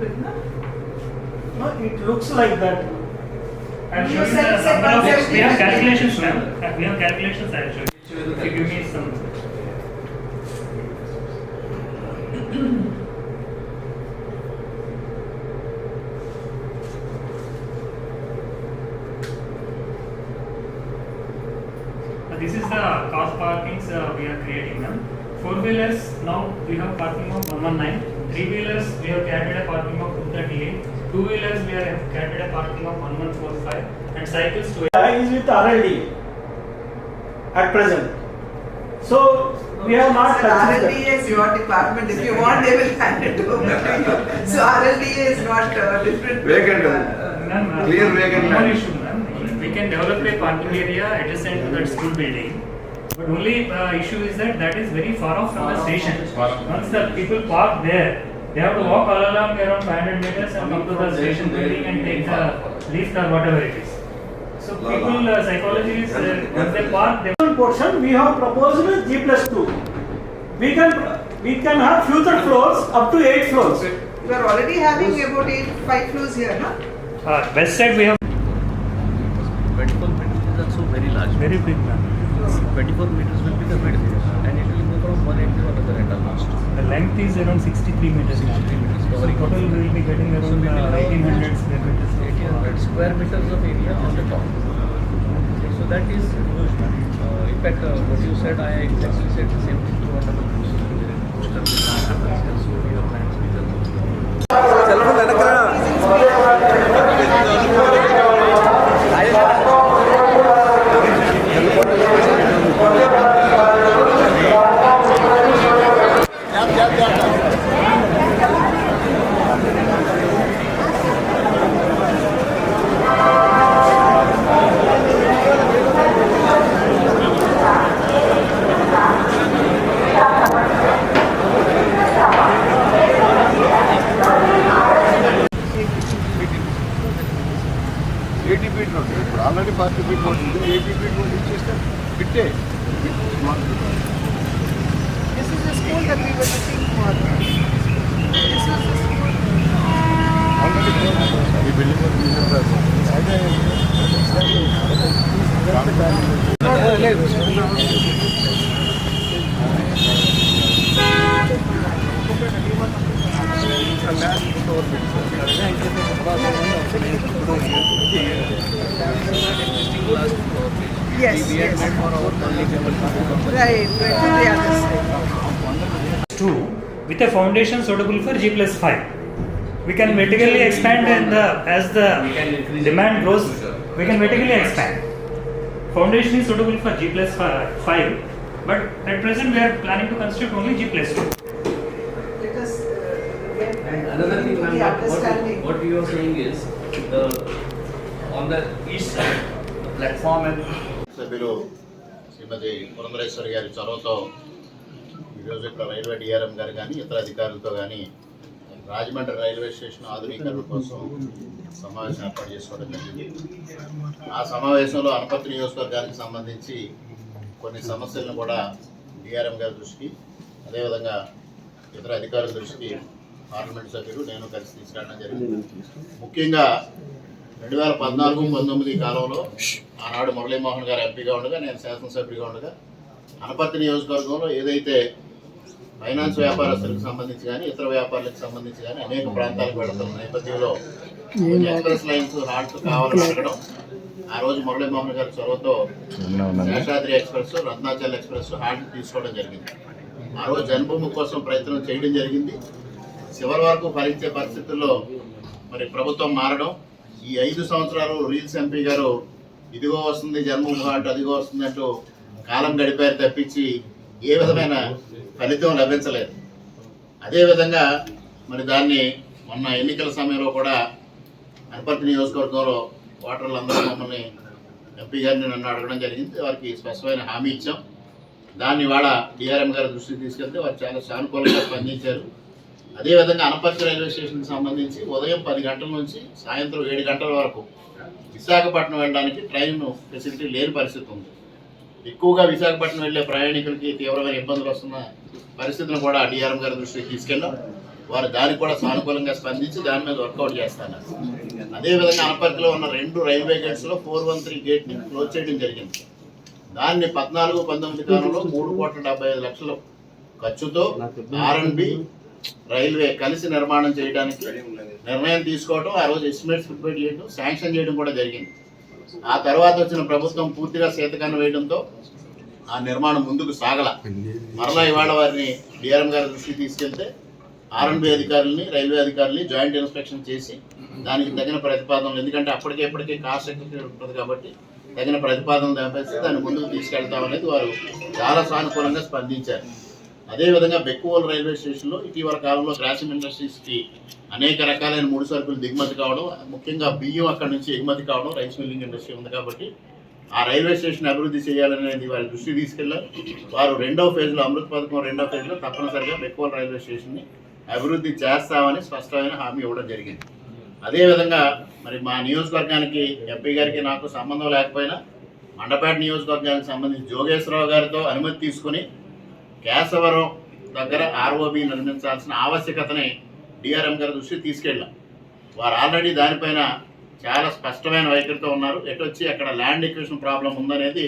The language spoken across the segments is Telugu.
No, it looks like that. I'm sure we have calculations, ma'am. We have calculations, actually. If you. Cost parkings uh, we are creating now. Four wheelers now we have parking of 119. Three wheelers we have carried a parking of 238. Two wheelers we have carried a parking of 1145 and cycles to I is with RLD at present. So we have not touched RLDA is your department. If you want, they will hand it over to you. So RLDA is not uh, different. Vacant. uh, Ma'am, uh, Clear vacant land. issue, ma'am. We can develop a parking area adjacent to that school building. But only uh, issue is that that is very far off from the station. Once the people park there, they have to walk all along around 500 meters and come to the station building and take the lift or whatever it is. So people, uh, psychology is, uh, once they park, they Portion we have proposed G plus two. We can, we can have future floors up to eight floors. We are already having about eight, five floors here, no? uh, west side we have 24 meters is also very large. very big ma'am. 24 meters will be the width and it will go from one end to another end almost. The length is around 63 meters. 63 meters So covering. total we will be getting So we around will uh, 1800 square meters. of, uh, 1800 square meters of area on the top. So that is. Uh, in fact, uh, what you said, I exactly said the same thing to our feet road ఉంది ఎయిటీ ఫీట్ రోడ్ ఇచ్చేస్తే ఫిట్టే This is the school that we were looking for. This was the school. Already ఈ building Yes, We had yes. made for our colleague. Right, right, to the other side. 2 with a foundation suitable for G plus 5. We can vertically expand in the as the demand grows. We can vertically expand. Foundation is suitable for G 5, but at present we are planning to construct only G plus 2. Let us uh, Another thing, ma'am, what, what, understanding. what you are saying is the on the east side, the platform and సభ్యులు శ్రీమతి పురంధరేశ్వరి గారి చొరవతో ఈరోజు ఇక్కడ రైల్వే డిఆర్ఎం గారు కానీ ఇతర అధికారులతో కానీ రాజమండ్రి రైల్వే స్టేషన్ ఆధునీకరణ కోసం సమావేశం ఏర్పాటు చేసుకోవడం జరిగింది. ఆ సమావేశంలో అనపత్రి నియోజకవర్గానికి సంబంధించి కొన్ని సమస్యలను కూడా డిఆర్ఎం గారి దృష్టికి అదేవిధంగా ఇతర అధికారుల దృష్టికి పార్లమెంట్ సభ్యులు నేను కలిసి తీసుకురావడం జరిగింది. ముఖ్యంగా రెండు వేల పద్నాలుగు పంతొమ్మిది కాలంలో ఆనాడు మురళీమోహన్ గారు ఎంపీగా ఉండగా నేను శాసనసభ్యుడిగా ఉండగా అనపర్తి నియోజకవర్గంలో ఏదైతే ఫైనాన్స్ వ్యాపారస్తులకు సంబంధించి కానీ ఇతర వ్యాపారులకు సంబంధించి కానీ అనేక ప్రాంతాలకు వెళుతున్న నేపథ్యంలో ఎక్స్ప్రెస్ లైన్స్ హార్ట్ కావాలని అడగడం ఆ రోజు మురళీమోహన్ గారి చొరవతో Seshadri express Ratnachal express halt తీసుకోవడం జరిగింది. ఆ రోజు జన్మభూమి కోసం ప్రయత్నం చేయడం జరిగింది. చివరి వరకు భరించే పరిస్థితుల్లో మరి ప్రభుత్వం మారడం ఈ ఐదు సంవత్సరాలు రీల్స్ ఎంపీ గారు ఇదిగో వస్తుంది జన్మభూమి హాట్ అదిగో వస్తుంది అంటూ కాలం గడిపారు తప్పించి ఏ విధమైన ఫలితం లభించలేదు. అదేవిధంగా మరి దాన్ని మొన్న ఎన్నికల సమయంలో కూడా అనపర్తి నియోజకవర్గంలో ఓటర్లు అందరూ మమ్మల్ని ఎంపీ గారిని నన్ను అడగడం జరిగింది. వారికి స్పష్టమైన హామీ ఇచ్చాం. దాన్ని ఇవాళ డిఆర్ఎం గారి దృష్టికి తీసుకెళ్తే వారు చాలా సానుకూలంగా స్పందించారు. అదేవిధంగా అనపర్తి రైల్వే స్టేషన్కి సంబంధించి ఉదయం పది గంటల నుంచి సాయంత్రం ఏడు గంటల వరకు విశాఖపట్నం వెళ్ళడానికి ట్రైన్ ఫెసిలిటీ లేని పరిస్థితి ఉంది. ఎక్కువగా విశాఖపట్నం వెళ్ళే ప్రయాణికులకి తీవ్రమైన ఇబ్బందులు వస్తున్న పరిస్థితిని కూడా డిఆర్ఎం గారి దృష్టికి తీసుకెళ్ళాం. వారు దానికి కూడా సానుకూలంగా స్పందించి దాని మీద వర్కౌట్ చేస్తాను. అదేవిధంగా అనపర్తిలో ఉన్న రెండు రైల్వే గేట్స్లో ఫోర్ వన్ త్రీ గేట్ని క్లోజ్ చేయడం జరిగింది. దాన్ని పద్నాలుగు పంతొమ్మిది కాలంలో మూడు కోట్ల డెబ్బై ఐదు లక్షలు ఖర్చుతో ఆర్ఎన్బి రైల్వే కలిసి నిర్మాణం చేయడానికి నిర్ణయం తీసుకోవడం ఆ రోజు ఎస్టిమేట్స్ ప్రిపేర్ చేయడం శాంక్షన్ చేయడం కూడా జరిగింది. ఆ తర్వాత వచ్చిన ప్రభుత్వం పూర్తిగా శీతకన్ను వేయడంతో ఆ నిర్మాణం ముందుకు సాగల. మరలా ఇవాళ వారిని డిఆర్ఎం గారి దృష్టికి తీసుకెళ్తే ఆర్ఎన్బి అధికారులని రైల్వే అధికారులని జాయింట్ ఇన్స్పెక్షన్ చేసి దానికి తగిన ప్రతిపాదనలు ఎందుకంటే అప్పటికే ఇప్పటికే కాస్ట్ ఎక్కువ ఉంటుంది కాబట్టి తగిన ప్రతిపాదనలు తెప్పేసి దాన్ని ముందుకు తీసుకెళ్తామనేది వారు చాలా సానుకూలంగా స్పందించారు. అదేవిధంగా బెక్కువల్ రైల్వే స్టేషన్లో ఇటీవల కాలంలో గ్రాసిమ్ ఇండస్ట్రీస్కి అనేక రకాలైన ముడి సరుకులు దిగుమతి కావడం ముఖ్యంగా బియ్యం అక్కడి నుంచి ఎగుమతి కావడం రైస్ మిల్లింగ్ ఇండస్ట్రీ ఉంది కాబట్టి ఆ రైల్వే స్టేషన్ అభివృద్ధి చేయాలనేది వారి దృష్టి తీసుకెళ్ళారు. వారు రెండో ఫేజ్లో అమృత్ పథకం రెండో ఫేజ్లో తప్పనిసరిగా బెక్కువల్ రైల్వే స్టేషన్ని అభివృద్ధి చేస్తామని స్పష్టమైన హామీ ఇవ్వడం జరిగింది. అదేవిధంగా మరి మా నియోజకవర్గానికి ఎంపీ గారికి నాకు సంబంధం లేకపోయినా మండపేట నియోజకవర్గానికి సంబంధించి జోగేశ్వరరావు గారితో అనుమతి తీసుకుని కేశవరం దగ్గర ఆర్ఓబి నిర్మించాల్సిన ఆవశ్యకతని డిఆర్ఎం గారి దృష్టికి తీసుకెళ్ళాం. వారు ఆల్రెడీ దానిపైన చాలా స్పష్టమైన వైఖరితో ఉన్నారు. ఎటొచ్చి అక్కడ ల్యాండ్ ఎక్విషన్ ప్రాబ్లం ఉందనేది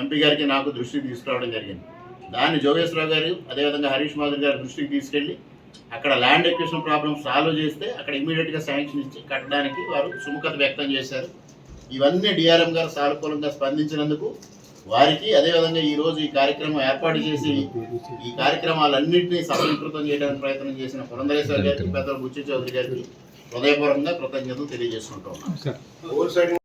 ఎంపీ గారికి నాకు దృష్టికి తీసుకురావడం జరిగింది. దాన్ని జోగేశ్వరరావు గారు అదేవిధంగా హరీష్ మాధురి గారి దృష్టికి తీసుకెళ్ళి అక్కడ ల్యాండ్ ఎక్విషన్ ప్రాబ్లం సాల్వ్ చేస్తే అక్కడ ఇమీడియట్గా శాంక్షన్ ఇచ్చి కట్టడానికి వారు సుముఖత వ్యక్తం చేశారు. ఇవన్నీ డిఆర్ఎం గారు సానుకూలంగా స్పందించినందుకు వారికి అదేవిధంగా ఈ రోజు ఈ కార్యక్రమం ఏర్పాటు చేసి ఈ కార్యక్రమాలన్నింటినీ సఫలీకృతం చేయడానికి ప్రయత్నం చేసిన పురంధరేశ్వర గారికి పెద్దలు బుచ్చి చౌదరి గారికి హృదయపూర్వకంగా కృతజ్ఞతలు తెలియజేసుకుంటూ ఉన్నాను